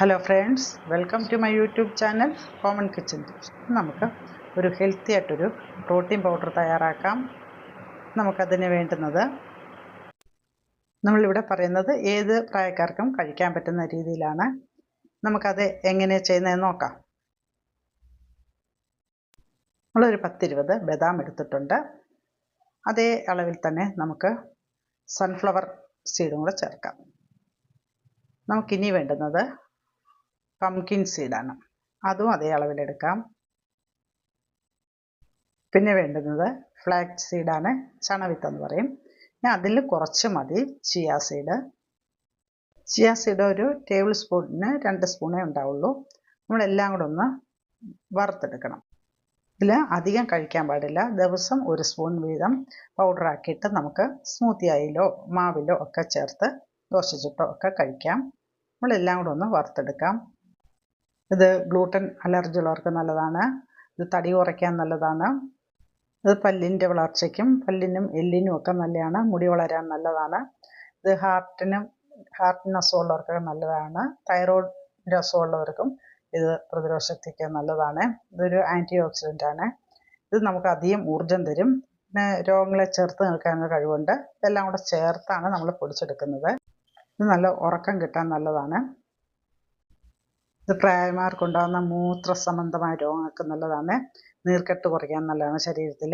Hello friends welcome to my YouTube channel common kitchen നമുക്ക് ഒരു healthy ആയിട്ടൊരു protein powder തയ്യാറാക്കാം. നമുക്കതിന് വേണ്ടുന്നത് നമ്മളിവിടെ പറയുന്നത് ഏത് പ്രായക്കാർക്കും കഴിക്കാൻ പറ്റുന്ന രീതിയിലാണ്. നമുക്കത് എങ്ങനെ ചെയ്യുന്നതെന്ന് നോക്കാം. നമ്മളൊരു പത്തിരുപത് ബദാം എടുത്തിട്ടുണ്ട്. അതേ അളവിൽ തന്നെ നമുക്ക് സൺഫ്ലവർ സീഡും കൂടെ ചേർക്കാം. നമുക്കിനി വേണ്ടുന്നത് പംകിൻ സീഡാണ് അതും അതേ അളവിലെടുക്കാം പിന്നെ വേണ്ടുന്നത് ഫ്ലാക്സ് സീഡാണ് ചണവിത്ത് എന്ന് പറയും. ഞാൻ അതിൽ കുറച്ച് മതി ചിയ സീഡ് ചിയ സീഡ് ഒരു ടേബിൾ സ്പൂണിന് രണ്ട് സ്പൂണേ ഉണ്ടാവുള്ളൂ. നമ്മളെല്ലാം കൂടെ ഒന്ന് വറുത്തെടുക്കണം. ഇതിൽ അധികം കഴിക്കാൻ പാടില്ല. ദിവസം ഒരു സ്പൂൺ വീതം പൗഡർ പൗഡറാക്കിയിട്ട് നമുക്ക് സ്മൂത്തി ആയിലോ മാവിലോ ഒക്കെ ചേർത്ത് ദോശ ചുട്ടോ ഒക്കെ കഴിക്കാം. നമ്മളെല്ലാം കൂടെ ഒന്ന് വറുത്തെടുക്കാം. ഇത് ഗ്ലൂട്ടൻ അലർജി ഉള്ളവർക്ക് നല്ലതാണ്. ഇത് തടി കുറയ്ക്കാൻ നല്ലതാണ്. ഇത് പല്ലിന്റെ വളർച്ചയ്ക്കും പല്ലിനും എല്ലിനും ഒക്കെ നല്ലതാണ്. മുടി വളരാൻ നല്ലതാണ്. ഇത് ഹാർട്ടിനും ഹാർട്ടിന് അസുഖമുള്ളവർക്കൊക്കെ നല്ലതാണ്. തൈറോയിഡിന്റെ അസുഖമുള്ളവർക്കും ഇത് പ്രതിരോധ ശക്തിക്ക് നല്ലതാണ്. ഇതൊരു ആന്റി ഓക്സിഡന്റ് ആണ്. ഇത് നമുക്ക് അധികം ഊർജം തരും. പിന്നെ രോഗങ്ങളെ ചേർത്ത് നിൽക്കാനുള്ള കഴിവുണ്ട്. ഇതെല്ലാം കൂടെ ചേർത്താണ് നമ്മൾ പൊടിച്ചെടുക്കുന്നത്. ഇത് നല്ല ഉറക്കം കിട്ടാൻ നല്ലതാണ്. ഇത് പ്രായമാർക്കുണ്ടാകുന്ന മൂത്ര സംബന്ധമായ രോഗങ്ങൾക്ക് നല്ലതാണ്. നീർക്കെട്ട് കുറയ്ക്കാൻ നല്ലതാണ് ശരീരത്തിൽ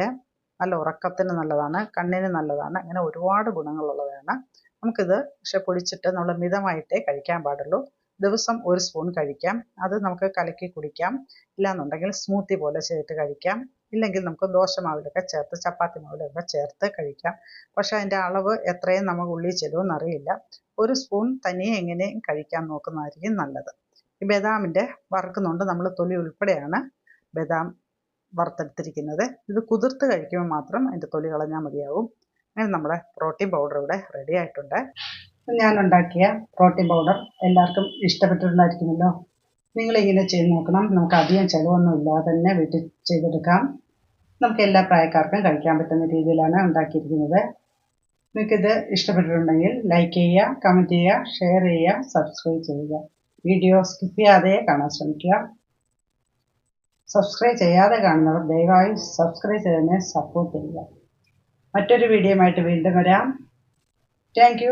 നല്ല ഉറക്കത്തിന് നല്ലതാണ്. കണ്ണിന് നല്ലതാണ്. അങ്ങനെ ഒരുപാട് ഗുണങ്ങളുള്ളതാണ്. നമുക്കിത് പക്ഷെ പൊടിച്ചിട്ട് നമ്മൾ മിതമായിട്ടേ കഴിക്കാൻ പാടുള്ളൂ. ദിവസം ഒരു സ്പൂൺ കഴിക്കാം. അത് നമുക്ക് കലക്കി കുടിക്കാം. ഇല്ലാന്നുണ്ടെങ്കിൽ സ്മൂത്തി പോലെ ചെയ്തിട്ട് കഴിക്കാം. ഇല്ലെങ്കിൽ നമുക്ക് ദോശമാവിലൊക്കെ ചേർത്ത് ചപ്പാത്തി മാവിലൊക്കെ ചേർത്ത് കഴിക്കാം. പക്ഷേ അതിന്റെ അളവ് എത്രയും നമുക്ക് ഉള്ളിൽ ചെല്ലുമെന്ന് അറിയില്ല ഒരു സ്പൂൺ തനിയെ എങ്ങനെയും കഴിക്കാൻ നോക്കുന്നതായിരിക്കും നല്ലത്. ഈ ബദാമിന്റെ വറുക്കുന്നുണ്ട്. നമ്മൾ തൊലി ഉൾപ്പെടെയാണ് ബദാം വറുത്തെടുത്തിരിക്കുന്നത്. ഇത് കുതിർത്ത് കഴിക്കുമ്പോൾ മാത്രം അതിന്റെ തൊലി കളഞ്ഞാൽ മതിയാവും. അങ്ങനെ നമ്മുടെ പ്രോട്ടീൻ പൗഡർ ഇവിടെ റെഡി ആയിട്ടുണ്ട്. ഞാൻ ഉണ്ടാക്കിയ പ്രോട്ടീൻ പൗഡർ എല്ലാവർക്കും ഇഷ്ടപ്പെട്ടിട്ടുണ്ടായിരിക്കുമല്ലോ? നിങ്ങളിങ്ങനെ ചെയ്ത് നോക്കണം. നമുക്ക് അധികം ചിലവൊന്നും ഇല്ലാതെ തന്നെ വീട്ടിൽ ചെയ്തെടുക്കാം. നമുക്ക് എല്ലാ പ്രായക്കാർക്കും കഴിക്കാൻ പറ്റുന്ന രീതിയിലാണ് ഉണ്ടാക്കിയിരിക്കുന്നത്. നിങ്ങൾക്കിത് ഇഷ്ടപ്പെട്ടിട്ടുണ്ടെങ്കിൽ ലൈക്ക് ചെയ്യുക കമന്റ് ചെയ്യുക ഷെയർ ചെയ്യുക സബ്സ്ക്രൈബ് ചെയ്യുക. വീഡിയോ സ്കിപ്പ് ചെയ്യാതെ കാണാൻ ശ്രമിക്കുക. സബ്സ്ക്രൈബ് ചെയ്യാതെ കാണുന്നവർ ദയവായി സബ്സ്ക്രൈബ് ചെയ്തതിനെ സപ്പോർട്ട് ചെയ്യുക. മറ്റൊരു വീഡിയോയുമായിട്ട് വീണ്ടും വരാം. താങ്ക്